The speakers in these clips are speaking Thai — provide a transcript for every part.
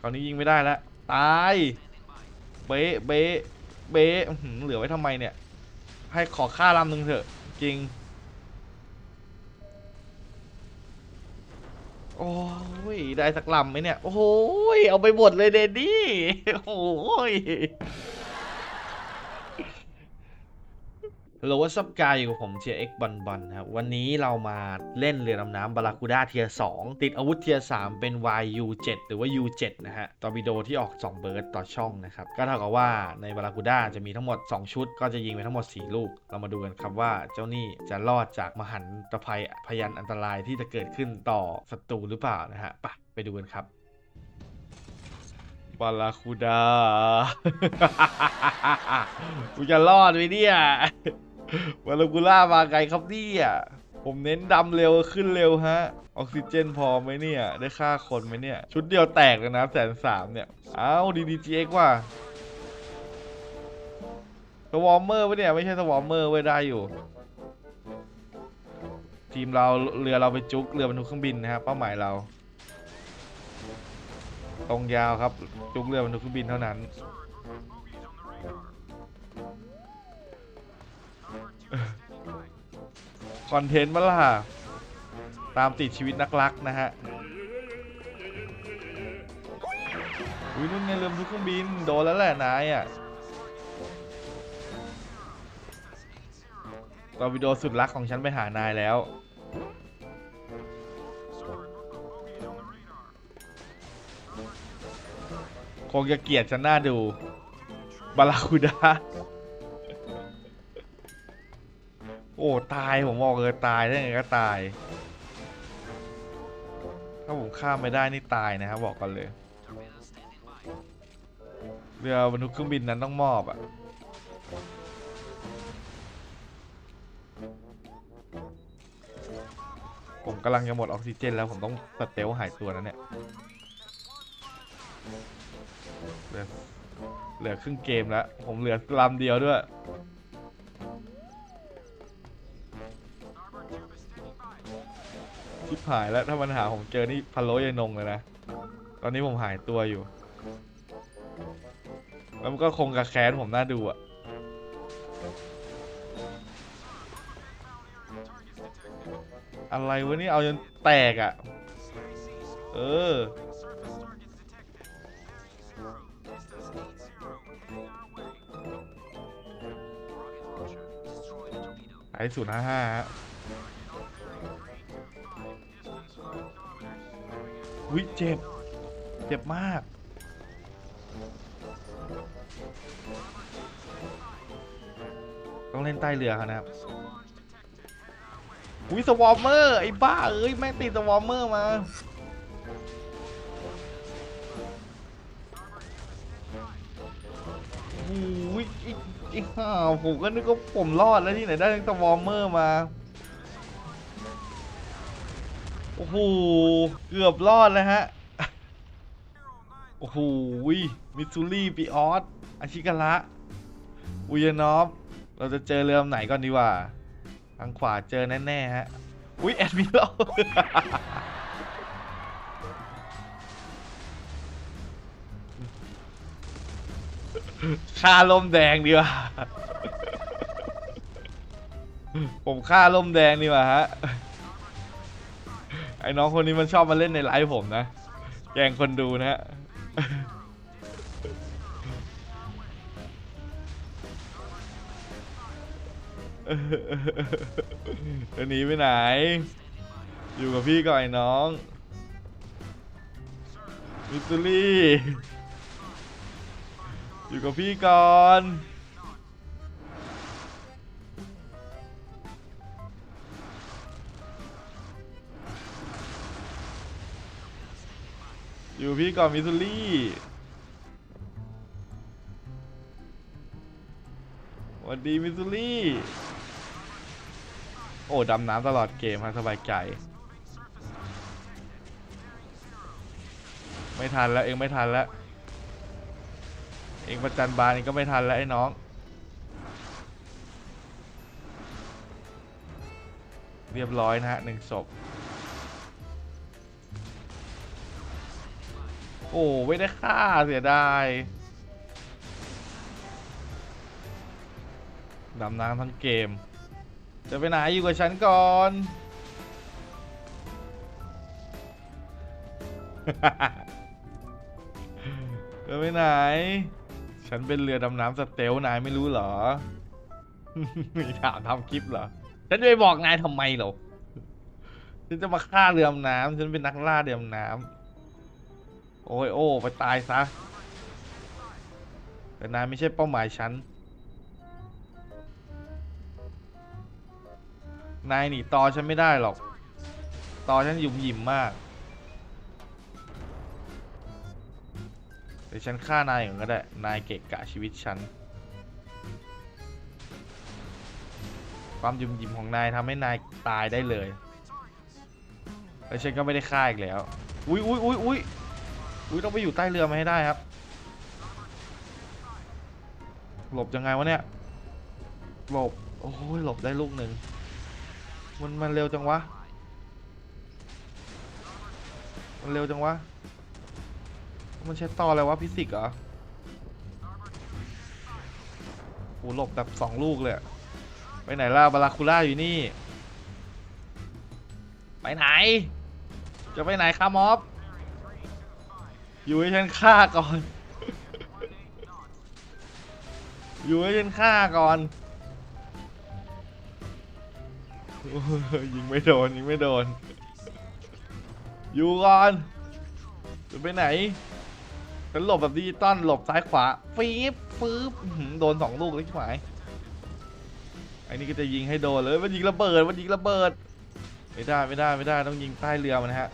คราวนี้ยิงไม่ได้แล้วตายเบะเบะเบะเหลือไว้ทำไมเนี่ย ให้ขอค่าลำหนึ่งเถอะ จริง โอ้ย ได้สักลำไหมเนี่ย โอ้ย เอาไปหมดเลยเดดดี้ โอ้ย ฮัล โหลวัสกายอยู่กับผมเทียเอ็กบอลบอลนะครับ วันนี้เรามาเล่นเรือดำน้ำบาราคูด้าเทียร์2ติดอาวุธเทียร์3เป็น YU7 หรือว่า U7 นะฮะตอร์ปิโดที่ออก 2 เบิร์ดต่อช่องนะครับ ก็เท่ากับว่าในบาราคูด้าจะมีทั้งหมด 2 ชุด ก็จะยิงไปทั้งหมด 4 ลูก เรามาดูกันครับว่าเจ้านี่จะรอดจากมหันตภัยพยันอันตรายที่จะเกิดขึ้นต่อศัตรูหรือเปล่านะฮะไปไปดูกันครับบาราคูด้ากูจะรอดไหมเนี่ย วาลากูล่ามาไกลครับเนี่ยผมเน้นดำเร็วขึ้นเร็วฮะ ออกซิเจนพอไหมเนี่ย ได้ฆ่าคนไหมเนี่ย ชุดเดียวแตกเลยนะแสนสามเนี่ยเอ้าดีดีจีเอ็กว่าสวอมเมอร์ปะเนี่ย ไม่ใช่สวอมเมอร์ไว้ได้อยู่ ทีมเราเรือเราไปจุกเรือบรรทุกเครื่องบินนะฮะเป้าหมายเรา ตรงยาวครับ จุกเรือบรรทุกเครื่องบินเท่านั้น คอนเทนต์มาล่ะ ตามติดชีวิตนักรักนะฮะ อุ้ยนู่นไงเรือทุกเครื่องบิน โดนแล้วแหละนายอะตอร์วิโดสุดรักของฉันไปหานายแล้ว คงจะเกลียดฉันหน้าดู บาราคูดา อ้ตายผมบอกเลยตายได้ไงก็ตาย ถ้าผมข้ามไม่ได้นี่ตายนะครับบอกกันเลยเรือบรรทุกเครื่องบินนั้นต้องมอบอะ่ะผมกำลังจะหมดออกซิเจนแล้วผมต้องสเตลหายตัวนั้นเนี่ยเหลือเหลือครึ่งเกมแล้ว ผมเหลือลำเดียวด้วย ชิบหายแล้วถ้ามันหาผมเจอนี่พะโล้ยายนงเลยนะ ตอนนี้ผมหายตัวอยู่ แล้วมันก็คงกระแค้นผมน่าดูอะอะไรวะนี่เอาจนแตกอะเออไอศูนย์ห้าห้าฮะ วิเจ็บ เจ็บมาก ต้องเล่นใต้เรือครับนะครับวิสวอมเมอร์ไอ้บ้าเอ้ยแม่งติดสวอมเมอร์มาโอ้ยอีกอีกห่าวผมก็นึกว่าผมรอดแล้วที่ไหนได้ทั้งสวอมเมอร์มา โอ้โห เกือบรอดแล้วฮะ โอ้โห มิซูรี่ปิออสอาชิการะอุยานอฟ เราจะเจอเรือลำไหนก่อนดีว่า ทางขวาเจอแน่ๆฮะ อุ้ยแอดมิโลค่าลมแดงดีกว่า ผมค่าลมแดงดีกว่าฮะ อ้น้องคนนี้มันชอบมาเล่นในไลฟ์ผมนะ แกงคนดูนะฮะจะหนีไปไหน อยู่กับพี่ก่อนไอ้น้อง มิสซูรี่ อยู่กับพี่ก่อน อยู่พี่ก่อนมิสซูรี่สวัสดีมิสซูรี่โอ้ดำน้ำตลอดเกมฮะสบายใจ ไม่ทันแล้ว เองไม่ทันแล้ว เองประจันบานเองก็ไม่ทันแล้วไอ้น้องเรียบร้อยนะฮะหนึ่งศพ โอ้ไม่ได้ค่าเสียดายดำน้ำทั้งเกม จะไปไหนอยู่กับฉันก่อน จะไปไหน ฉันเป็นเรือดำน้ำสเตลนายไม่รู้เหรอมีถามทำคลิปเหรอ ฉันจะไปบอกนายทำไมเหรอ ฉันจะมาฆ่าเรือดำน้ำฉันเป็นนักล่าเรือดำน้ำ โอ้ยโอ้ไปตายซะ แต่นายไม่ใช่เป้าหมายฉัน นายหนีตอฉันไม่ได้หรอก ตอฉันหยุ่มหยิมมาก เดี๋ยวฉันฆ่านายก่อนก็ได้ นายเกะกะชีวิตฉัน ความหยุ่มหยิมของนายทำให้นายตายได้เลย แล้วฉันก็ไม่ได้ฆ่าอีกแล้ว อุ้ยอุ้ยอุ้ยอุ้ย อุ้ยต้องไปอยู่ใต้เรือมาให้ได้ครับ หลบยังไงวะเนี่ย หลบ โอ้ยหลบได้ลูกหนึ่ง มันมันเร็วจังวะ มันเร็วจังวะ มันใช้ต่ออะไรวะฟิสิกส์เหรอโอ้หลบแบบสองลูกเลย ไปไหนล่ะบาราคูล่าอยู่นี่ ไปไหน จะไปไหนครับมอบ อยู่ให้ฉันฆ่าก่อน อยู่ให้ฉันฆ่าก่อน ยิงไม่โดนยิงไม่โดน อยู่ก่อนจะไปไหนฉันหลบแบบดิจิตอลหลบซ้ายขวาฟีบฟืบโดนสองลูกเลยใช่ไหมไอ้นี่ก็จะยิงให้โดนเลยมันยิงระเบิดมันยิงระเบิด ไม่ได้ไม่ได้ไม่ได้ต้องยิงใต้เรือมันนะฮะ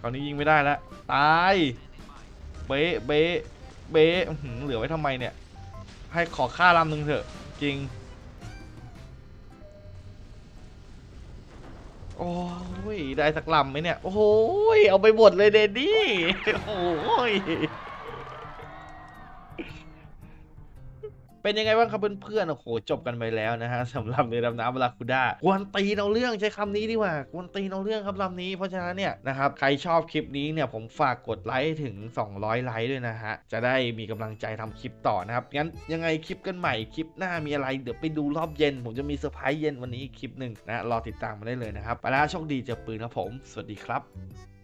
คราวนี้ยิงไม่ได้แล้วตายเบะเบะเบะเหลือไว้ทำไมเนี่ย ให้ขอค่าลำหนึ่งเถอะ จริง โอ้ย ได้สักลำไหมเนี่ย โอ้ย เอาไปหมดเลยเดดดี้ โอ้ย เป็นยังไงบ้างครับเพื่อนๆ โอ้โห จบกันไปแล้วนะฮะสำหรับเรือดำน้ำบาราคูด้ากวนตีนเอาเรื่องใช้คำนี้ดีกว่ากวนตีนเอาเรื่องครับลำนี้ เพราะฉะนั้นเนี่ยนะครับใครชอบคลิปนี้เนี่ยผมฝากกดไลค์ถึง 200 ไลค์ด้วยนะฮะ จะได้มีกำลังใจทำคลิปต่อนะครับ งั้นยังไงคลิปกันใหม่คลิปหน้ามีอะไร เดี๋ยวไปดูรอบเย็น ผมจะมีเซอร์ไพรส์เย็นวันนี้อีกคลิปหนึ่งนะ รอติดตามมาได้เลยนะครับไปแล้วโชคดีเจอปืนครับผม สวัสดีครับ